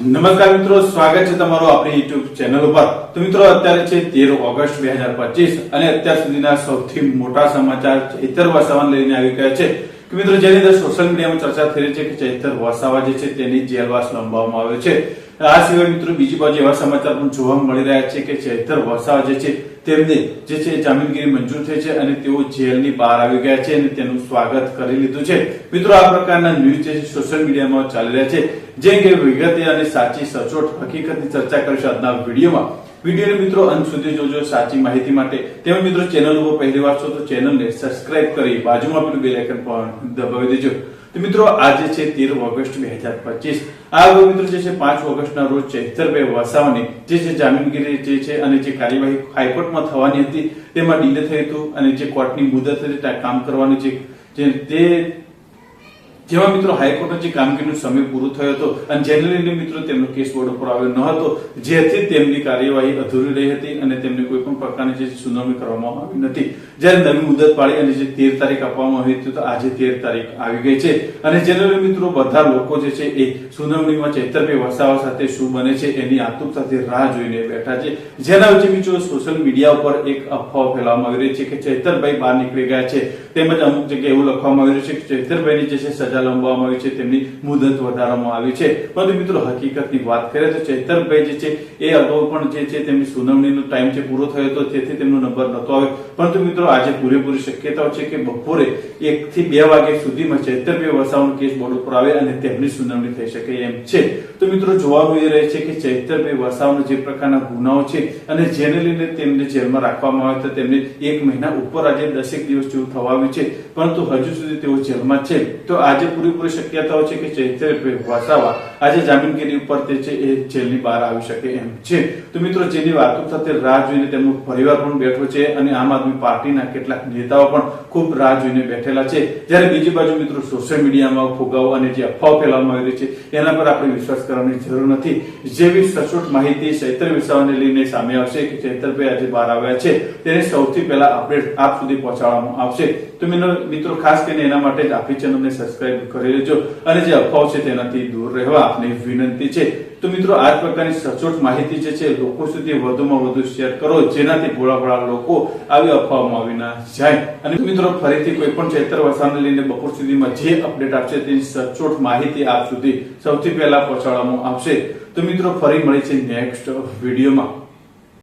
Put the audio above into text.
નમસ્કાર મિત્રો, સ્વાગત છે તમારું આપણી યુટ્યુબ ચેનલ ઉપર. તો મિત્રો, અત્યારે છે તેર ઓગસ્ટ બે હજાર પચીસ અને અત્યાર સુધીના સૌથી મોટા સમાચાર ચૈતર વસાવાને લઈને આવી ગયા છે. કે મિત્રો, જેની અંદર સોશિયલ મીડિયામાં ચર્ચા થઈ રહી છે કે ચૈતર વસાવા જે છે તેની જેલવાસ લંબાવવામાં આવ્યો છે. આ સિવાય મિત્રો, બીજી બાજુ એવા સમાચાર પણ જોવા મળી રહ્યા છે કે ચૈતર વસાવા જે છે તેમને જે છે જામીનગીરી મંજૂર થઈ છે અને તેઓ જેલની બહાર આવી ગયા છે અને તેનું સ્વાગત કરી લીધું છે. મિત્રો, આ પ્રકારના ન્યૂઝ જે સોશિયલ મીડિયામાં ચાલી રહ્યા છે, જે કે વિગતે અને સાચી સચોટ હકીકતની ચર્ચા કરીશું આજના વિડીયોમાં. વિડીયોને મિત્રો, અંત સુધી જોજો, સાચી માહિતી માટે. તેમજ મિત્રો, ચેનલ ઉપર પહેલી વાર છો તો ચેનલને સબસ્ક્રાઇબ કરી બાજુમાં પેલું બેલ આઇકન પણ દબાવી દેજો. તો મિત્રો, આજે છે તેર ઓગસ્ટ બે હજાર પચીસ. આ મિત્રો જે છે પાંચ ઓગસ્ટના રોજ ચૈતરભાઈ વસાવાની જે છે જામીનગીરી જે છે અને જે કાર્યવાહી હાઈકોર્ટમાં થવાની હતી, તેમાં ડીલે થયું હતું અને જે કોર્ટની મુદત હતી કામ કરવાની જે તે જેમાં મિત્રો હાઈકોર્ટનો જે કામગીરીનો સમય પૂરો થયો હતો અને જેને મિત્રો તેમનો કેસ બોર્ડ ઉપર આવ્યો ન હતો, જેથી તેમની કાર્યવાહી અધૂરી રહી હતી અને તેમને કોઈ પણ પ્રકારની જે સુનાવણી કરવામાં આવી નથી. જ્યારે નવી મુદત પાડી અને જે તેર તારીખ આપવામાં આવી હતી તો આજે તેર તારીખ આવી ગઈ છે. અને જેને મિત્રો બધા લોકો જે છે એ સુનાવણીમાં ચેતરભાઈ વસાવા સાથે શું બને છે એની આતુરતાથી રાહ જોઈને બેઠા છે. જેના વચ્ચે મિત્રો સોશિયલ મીડિયા ઉપર એક અફવા ફેલાવવામાં આવી રહી છે કે ચેતરભાઈ બહાર નીકળી ગયા છે. તેમજ અમુક જગ્યાએ એવું લખવામાં આવી રહ્યું છે કે ચેતરભાઈની જે છે સજા લંબાવવામાં આવી છે, તેમની મુદત વધારવામાં આવી છે. પરંતુ મિત્રો, હકીકતની વાત કરીએ તો ચૈતરભાઈ જે છે, એ અગાઉ પણ જે છે, તેમની સુનાવણીનો ટાઈમ છે પૂરો થયો હતો, તેથી તેમનો નંબર નહોતો આવ્યો. પરંતુ મિત્રો, આજે પૂરેપૂરી શક્યતાઓ છે કે બપોરે એક થી બે વાગ્યા સુધીમાં ચૈતરભાઈ વસાવાનો કેસ બોર્ડ ઉપર આવે અને તેમની સુનાવણી થઈ શકે એમ છે. તો મિત્રો જોવાનું એ રહે છે કે ચૈતરભાઈ વસાવાનો જે પ્રકારના ગુનાઓ છે અને જેને લઈને તેમને જેલમાં રાખવામાં આવે તો તેમને એક મહિના ઉપર આજે દસેક દિવસ જેવું થવા આવ્યું છે. પરંતુ હજુ સુધી તેઓ જેલમાં છે. તો આજે પૂરેપૂરી શક્યતાઓ છે કે ચૈત્ર વસાવા, આજે જામીનગીરી ઉપર તે છે એ જેલની બહાર આવી શકે એમ છે. તો મિત્રો, જેની વાતો થતી રાહ જોઈને તેમનો પરિવાર પણ બેઠો છે અને આમ આદમી પાર્ટીના કેટલાક નેતાઓ પણ ખૂબ રાહ જોઈને બેઠેલા છે. જ્યારે બીજી બાજુ મિત્રો સોશિયલ મીડિયામાં ફુગાવો અને જે અફવાઓ ફેલાવવામાં આવી રહી છે, એના પર આપણે વિશ્વાસ કરવાની જરૂર નથી. જેવી સચોટ માહિતી ચૈતર વિસાવાને લઈને સામે આવશે કે ચૈતરભાઈ આજે બહાર આવ્યા છે, તેને સૌથી પહેલા અપડેટ આપ સુધી પહોંચાડવામાં આવશે. તો મિત્રો, ખાસ કરીને એના માટે જ આપણી ચેનલને સબસ્ક્રાઇબ કરી લેજો. અને જે અફવાઓ છે તેનાથી દૂર રહેવા આપને વિનંતી છે. તો મિત્રો, આ પ્રકારની સચોટ માહિતી જે છે, લોકો સુધી વધુમાં વધુ શેર કરો, જેનાથી ભોળા લોકો આવી અફવાઓમાં આવી ના જાય. અને મિત્રો, ફરીથી કોઈ પણ ચૈતર વસાને લઈને બપોર સુધીમાં જે અપડેટ આપશે તેની સચોટ માહિતી આપ સુધી સૌથી પહેલા પહોંચાડવામાં આવશે. તો મિત્રો, ફરી મળી છે નેક્સ્ટ વિડીયોમાં.